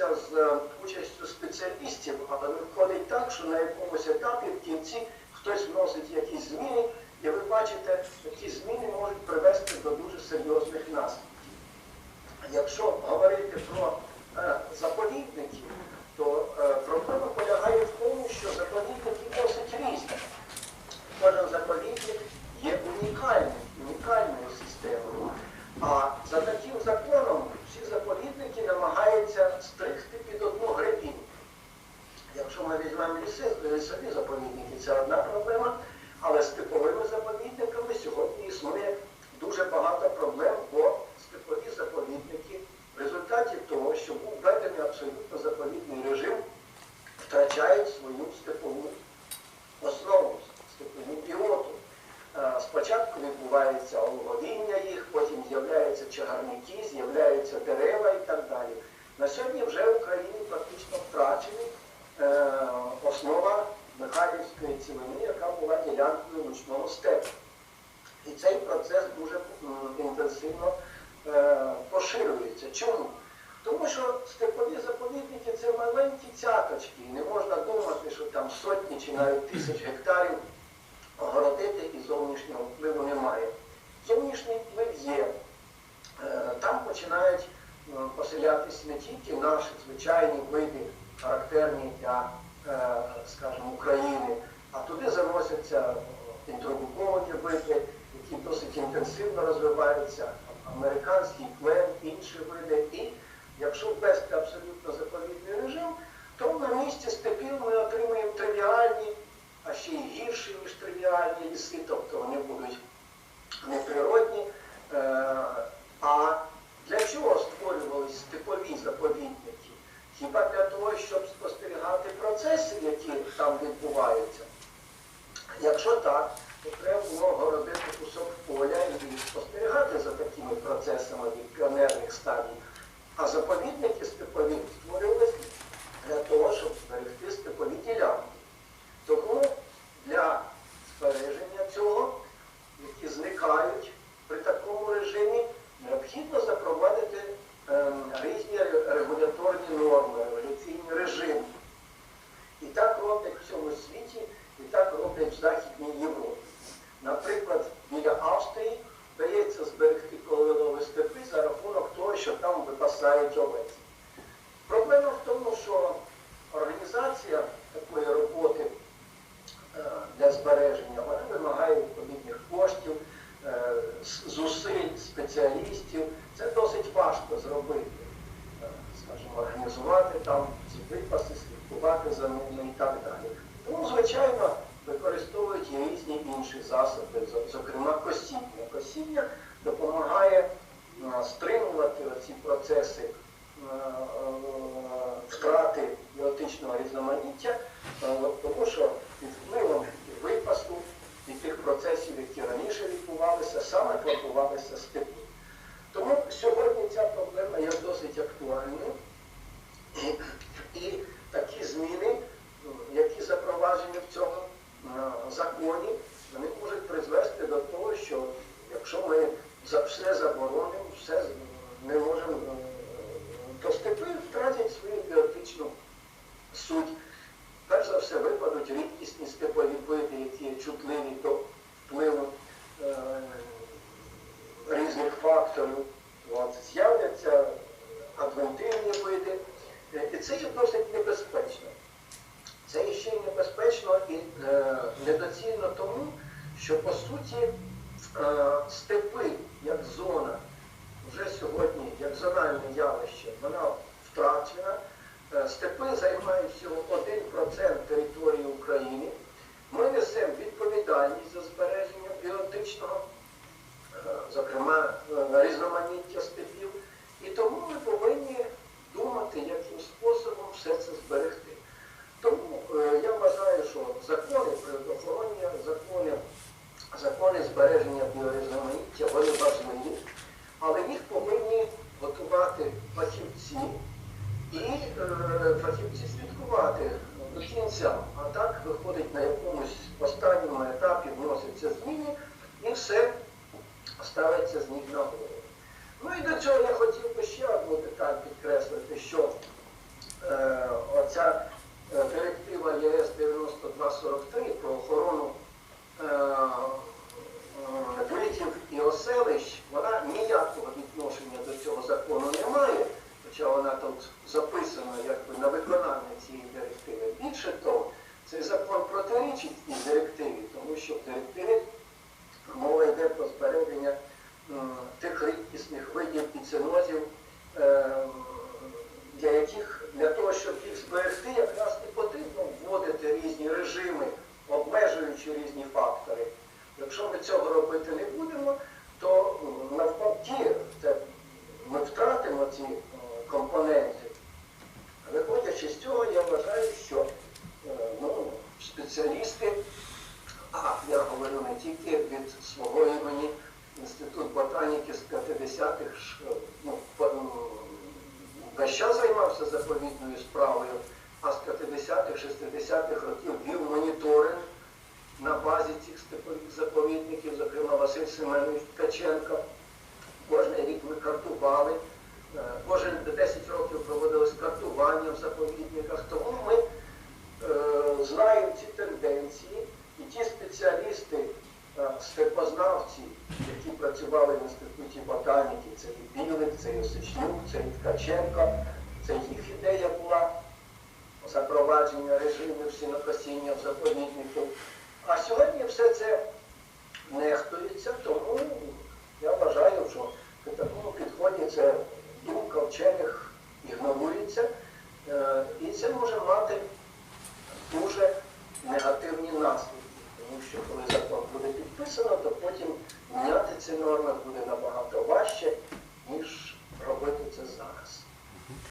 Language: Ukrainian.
робиться з е, участю спеціалістів, але виходить так, що на якомусь етапі в кінці хтось вносить якісь зміни, і ви бачите, що ті зміни можуть привести до дуже серйозних наслідків. Якщо говорити про е, заповідників, то е, проблема полягає в тому, що заповідники досить різні. Кожен заповідник є унікальним, унікальною системою. А за таким законом всі заповідники намагаються стригти під одну гребінь. Якщо ми візьмемо ліси, лісові заповідники, це одна проблема, але з типовими заповідниками сьогодні існує дуже багато проблем, бо степові заповідники в результаті того, що був введений абсолютно заповідний режим, втрачають свою степову основу, степову біоту. Е, Спочатку відбувається оловіння їх, потім з'являються чагарники, з'являються дерева і так далі. На сьогодні вже в Україні практично втрачені е, основа Михайлівської цілини, яка була ділянкою ручного степу. І цей процес дуже інтенсивно е, поширюється. Чому? Тому що степові заповідники це маленькі цяточки, і не можна думати, що там сотні чи навіть тисяч гектарів огородити і зовнішнього впливу немає. Зовнішній вплив є. Е, Там починають е, поселятись не тільки наші звичайні види, характерні для, е, скажімо, України, а туди заносяться інтродуковані види, які досить інтенсивно розвиваються, американський плен, інші види. І якщо ввести абсолютно заповідний режим, то на місці степів ми отримуємо тривіальні, а ще й гірші, ніж тривіальні ліси, тобто вони будуть неприродні. Е, А для чого степові заповідники? Хіба для того, щоб спостерігати процеси, які там відбуваються? Якщо так, то треба було городити кусок поля і спостерігати за такими процесами від піонерних стадій. А заповідники степові створювалися для того, щоб зберегти степові ділянки. Тому для збереження цього, які зникають при такому режимі, необхідно запровадити ем, різні ре- регуляторні норми, регуляційні режими. І так роблять в цьому світі, і так роблять в Західній Європі. Наприклад, біля Австрії вдається зберегти колилові степи за рахунок того, що там випасають овець. Проблема в тому, що організація такої роботи е, для збереження вона вимагає відповідних коштів, е, зусиль спеціалістів. Це досить важко зробити. Е, Скажімо, організувати там ці випаси, слідкувати за ними і так далі. Тому, звичайно, використовують і різні інші засоби, зокрема косіння. Косіння допомагає стримувати ці процеси е, е, втрати біотичного різноманіття, е, тому що під впливом і і тих процесів, які раніше відбувалися, саме планувалися степи. Тому сьогодні ця проблема є досить актуальною. І, такі зміни, які запроваджені в цьому е, законі, вони можуть призвести до того, що якщо ми все заборонимо, все з- не можемо, е, то степи втратять свою біотичну суть. Все випадуть рідкісні степові види, які чутливі до впливу е, різних факторів. З'являться адвентивні види. Е, І це є досить небезпечно. Це ще й небезпечно і е, недоцільно тому, що по суті е, степи як зона вже сьогодні, як зональне явище, вона втрачена. Е, Степи займають всього 1% території України. Ми несемо відповідальність за збереження біотичного, е, зокрема е, різноманіття степів. І тому ми повинні про збереження тих рідкісних видів піценозів, е, для яких для того, щоб їх зберегти, якраз і потрібно вводити різні режими, обмежуючи різні фактори. Якщо ми цього робити не будемо, то навпаки ми втратимо ці компоненти. Виходячи з цього, я вважаю, що е, ну, спеціалісти тільки від свого імені, Інститут ботаніки з 50-х е, ну, весь час займався заповідною справою, а з 50-х, 60-х років вів моніторинг на базі цих заповідників, зокрема Василь Семенович Ткаченко. Кожен рік ми картували, е, кожен 10 років проводилось картування в заповідниках, тому ми е, знаємо ці тенденції, і ті спеціалісти, степознавці, які працювали в інституті ботаніки, це і Білик, це і Осичнюк, це і Ткаченко, це їх ідея була запровадження режимів сінокосіння в заповідників. А сьогодні все це нехтується, тому я вважаю, що при такому підході це думка вчених ігнорується, е, і це може мати дуже негативні наслідки. Тому що коли закон буде підписано, то потім міняти ці норми буде набагато важче, ніж робити це зараз.